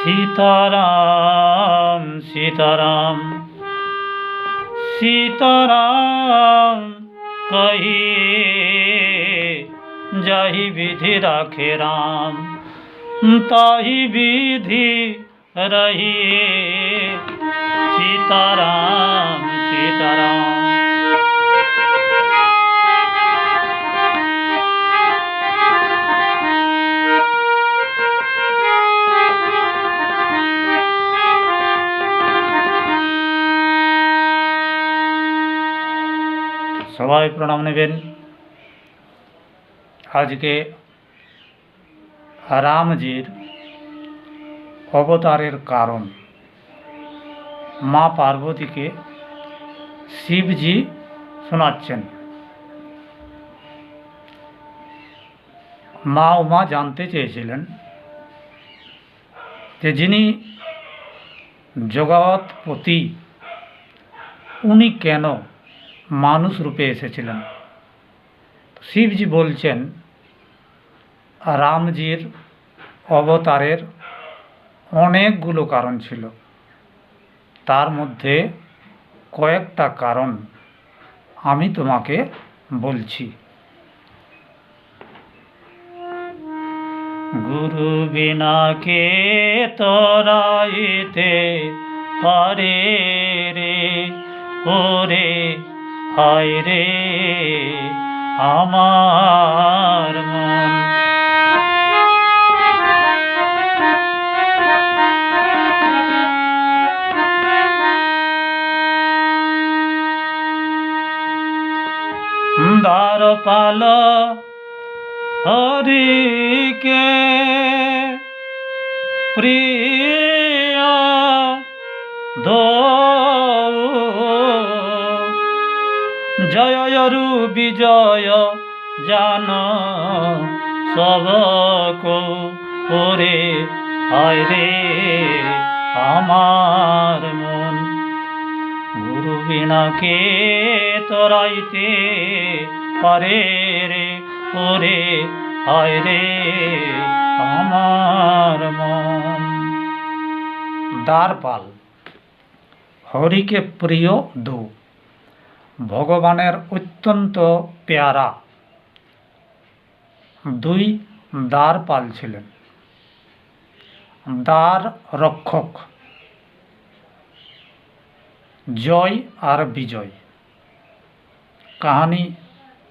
सीताराम सीताराम। सीताराम कही जाहि विधि राखे राम। ताहि विधि रही सीताराम सीताराम। সবাই প্রণাম নেবেন। আজকে রামজির অবতারের কারণ। মা পার্বতীকে শিবজি শোনাচ্ছেন। মা উমা জানতে চেয়েছিলেন যে যিনি জগৎপতি, উনি কেন মানুষ রূপে এসেছিলেন। শিবজি বলছেন, রামজির অবতারের অনেকগুলো কারণ ছিল। তার মধ্যে কয়েকটা কারণ আমি তোমাকে বলছি। গুরু বিনা কে তরাইতে পারে রে, ওরে হায় রে আমার মন। দ্বার পাল হরিকে প্রিয় দো জয়রু বিজয়, জান সবক ওরে। হায় রে, আমার মন। গুরু বিনা কে তরাইতে পারে রে ওরে। হায় রে, আমার মন। দ্বারপাল, হরিকে প্রিয় দু ভগবানের অত্যন্ত পেয়ারা। দুই দ্বারপাল ছিলেন দ্বার রক্ষক। জয় আর বিজয়। কাহানি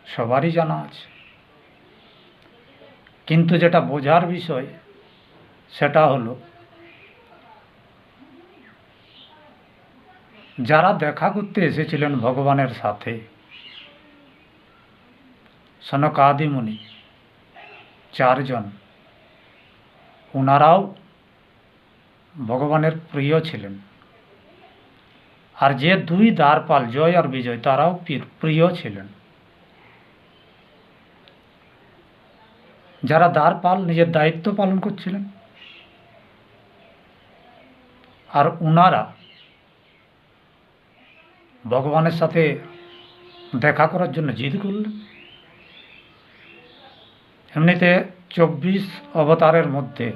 সবারই জানা আছে। কিন্তু যেটা বোঝার বিষয়, সেটা হলো, যারা দেখা করতে এসেছিলেন ভগবানের সাথে সনকাদি মুনি চারজন। ওনারাও ভগবানের প্রিয় ছিলেন। আর যে দুই দ্বারপাল, জয় আর বিজয়, তারাও প্রিয় ছিলেন। যারা দ্বারপাল নিজের দায়িত্ব পালন করছিলেন, আর উনারা ভগবানের সাথে দেখা করার জন্য জিদ করলেন। এমনিতে চব্বিশ অবতারের মধ্যে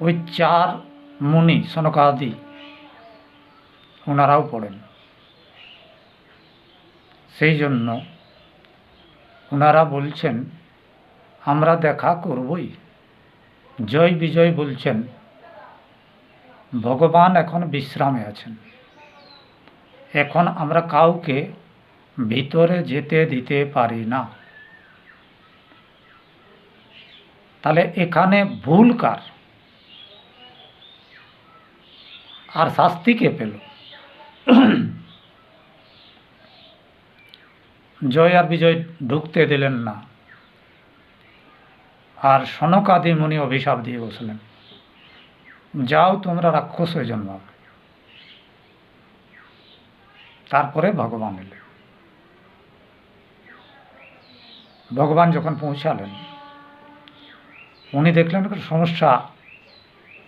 ওই চার মুনি সনকাদি ওনারাও পড়েন। সেই জন্য ওনারা বলছেন, আমরা দেখা করবই। জয় বিজয় বলছেন, ভগবান এখন বিশ্রামে আছেন। এখন আমরা কাউকে ভিতরে যেতে দিতে পারি না। তাহলে এখানে ভুল কার? আর শাস্তি কে পেল? জয় আর বিজয় ঢুকতে দিলেন না। আর সনকাদি মুনি অভিশাপ দিয়ে বসলেন, যাও তোমরা রাক্ষস হয়ে জন্মাবে তারপরে ভগবান এলেন। ভগবান যখন পৌঁছালেন উনি দেখলেন একটা সমস্যা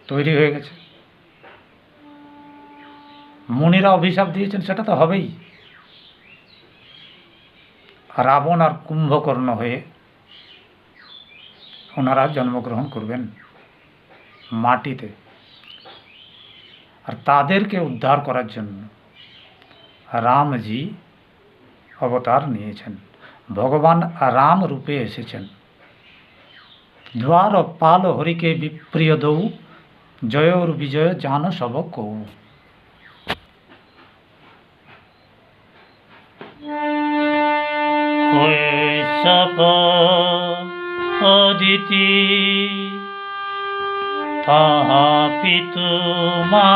তৈরি হয়ে গেছে। মুনিরা অভিশাপ দিয়েছেন, সেটা তো হবেই। রাবণ আর কুম্ভকর্ণ হয়ে ওনারা জন্মগ্রহণ করবেন মাটিতে। আর তাদেরকে উদ্ধার করার জন্য রামজি অবতার নিয়েছেন। ভগবান রাম রূপে এসেছেন। দ্বার পাল হরিকে বিপ্রিয় দৌ জয়র বিজয় জান সব কৌ অদিতি তাহা পিতু মাতা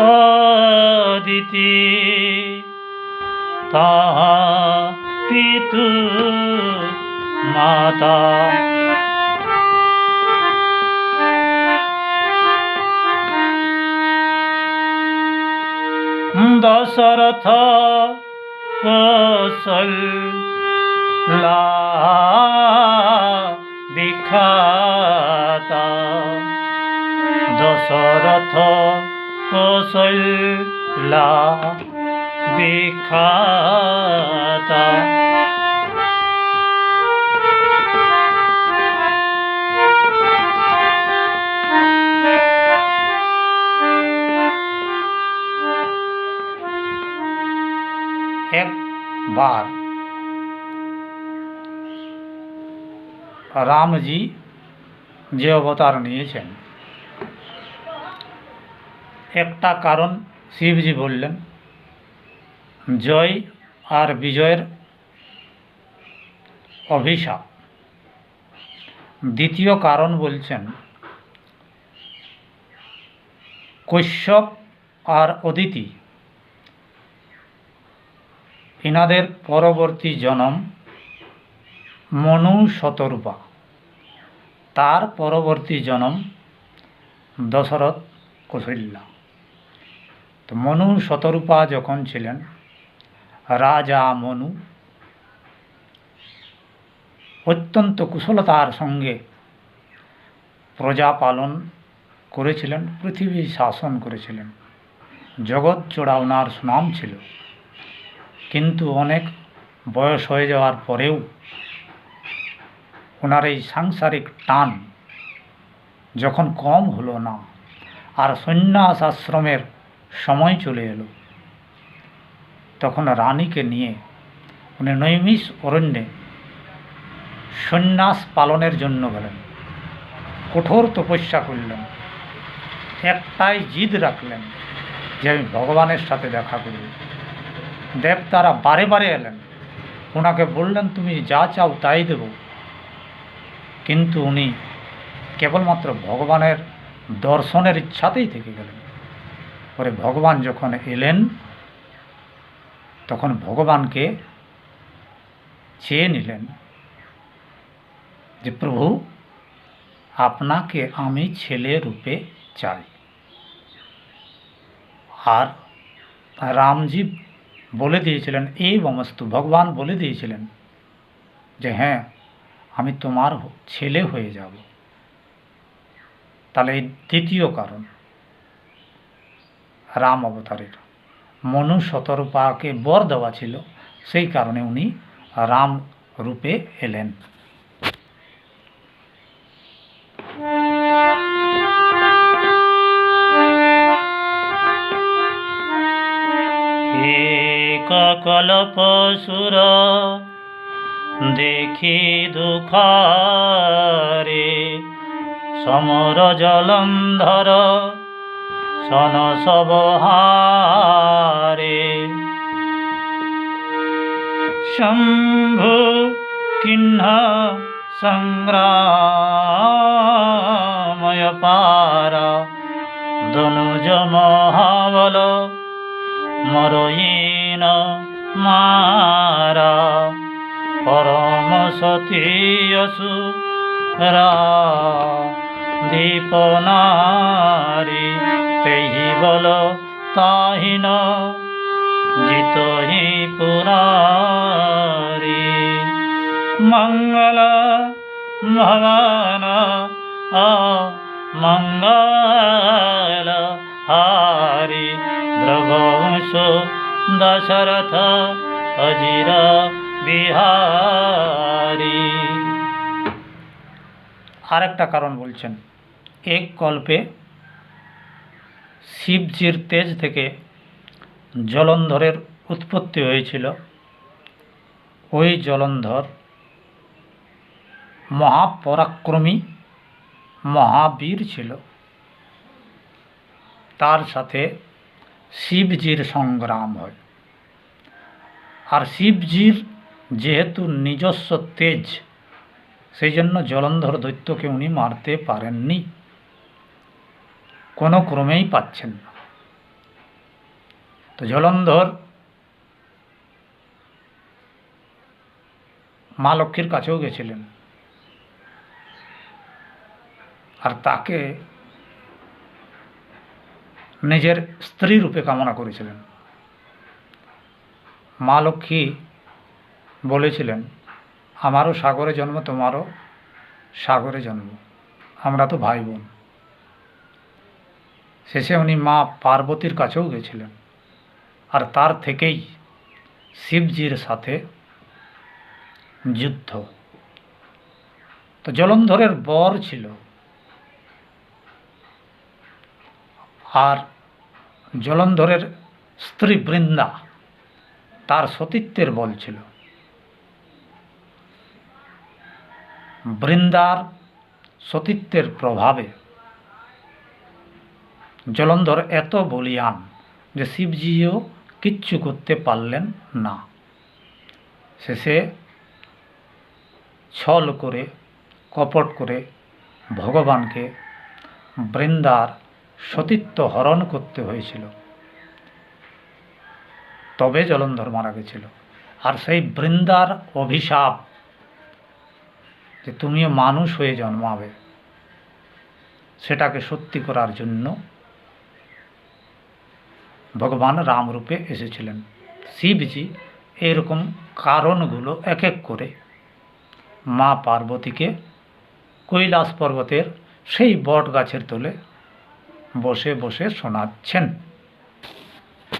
অদিতি তাহা পিতু মাতা। দশরথ কৌশল্যা বিখ্যাতা। দশরথ কৌশল্যা বিখ্যাতা একবার রামজি যে অবতার নিয়েছেন একটা কারণ শিবজি বললেন, জয় আর বিজয়ের অভিশাপ। দ্বিতীয় কারণ বলছেন কৈশ্যপ আর অদিতি, ইনাদের পরবর্তী জনম মনু শতরূপা তার পরবর্তী জনম দশরথ কৌশল্যা তো মনু শতরূপা যখন ছিলেন, রাজা মনু অত্যন্ত কুশলতার সঙ্গে প্রজা পালন করেছিলেন, পৃথিবী শাসন করেছিলেন। জগৎ চোড়া ওনার সুনাম ছিল। কিন্তু অনেক বয়স হয়ে যাওয়ার পরেও ওনার এই সাংসারিক টান যখন কম হলো না, আর সন্ন্যাস আশ্রমের সময় চলে এলো। তখন রানীকে নিয়ে উনি নৈমিষ অরণ্যে সন্ন্যাস পালনের জন্য গেলেন। কঠোর তপস্যা করলেন। একটাই জিদ রাখলেন যে আমি ভগবানের সাথে দেখা করব দেবতারা বারে বারে এলেন। ওনাকে বললেন, তুমি যা চাও তাই দেব। কিন্তু উনি কেবলমাত্র ভগবানের দর্শনের ইচ্ছাতেই থেকে গেলেন। পরে ভগবান যখন এলেন, তখন ভগবানকে চেয়ে নিলেন যে, প্রভু, আপনাকে আমি ছেলে রূপে চাই। আর রামজি বলে দিয়েছিলেন, এই বমস্তু, ভগবান বলে দিয়েছিলেন যে হ্যাঁ আমি তোমার ছেলে হয়ে যাব। তাহলে এই দ্বিতীয় কারণ। রাম অবতারের। মনু শতরূপাকে বর দেওয়া ছিল, সেই কারণে উনি রাম রূপে এলেন। কলপ সুর দেখি দুঃখরে সমর জলন্ধর। শোন সব হারে শম্ভু কিহ্ন সংগ্রাময় পার। ধনুজম হাবল মরইন মারা। পরম সতীয়সু রা দীপনারী তেহি বল তাহিন জিত হি পুরারি মঙ্গল ভগবান মঙ্গল, হারি দ্রবংশ দশরথ, অজির, বিহারি। আর একটা কারণ বলছেন, এক কল্পে শিবজির তেজ থেকে জলন্ধরের উৎপত্তি হয়েছিল। ওই জলন্ধর মহাপরাক্রমী মহাবীর ছিল। তার সাথে শিবজির সংগ্রাম হয়। আর শিবজির যেহেতু নিজস্ব তেজ, সেই জন্য জলন্ধর দৈত্যকে উনি মারতে পারেননি। কোনো ক্রমেই পাচ্ছেন না। তো জলন্ধর মা লক্ষ্মীর কাছেও গেছিলেন। আর তাকে নিজের স্ত্রী রূপে কামনা করেছিলেন। মা লক্ষ্মী বলেছিলেন, আমারও সাগরে জন্ম, তোমারও সাগরে জন্ম। আমরা তো ভাই বোন। শেষে উনি মা পার্বতীর কাছেও গেছিলেন। আর তার থেকেই শিবজির সাথে যুদ্ধ। তো জলন্ধরের বর ছিল। আর জলন্ধরের স্ত্রী বৃন্দা তার সতীত্বের বল ছিল। বৃন্দার সতীত্বের প্রভাবে জলন্ধর এত বলিয়ান যে শিবজিও কিচ্ছু করতে পারলেন না। শেষে ছল করে, কপট করে ভগবানকে বৃন্দার সতীত্ব হরণ করতে হয়েছিল। তবে জলন্ধর মারা গেছিল। আর সেই বৃন্দার অভিশাপ যে তুমিও মানুষ হয়ে জন্মাবে, সেটাকে সত্যি করার জন্য ভগবান রামরূপে এসেছিলেন। শিবজি এরকম কারণগুলো এক এক করে। মা পার্বতীকে কৈলাস পর্বতের সেই বট গাছের তলে বসে বসে শোনাচ্ছেন।